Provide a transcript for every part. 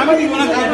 আমি দিব না খাইবে কারণ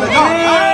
तो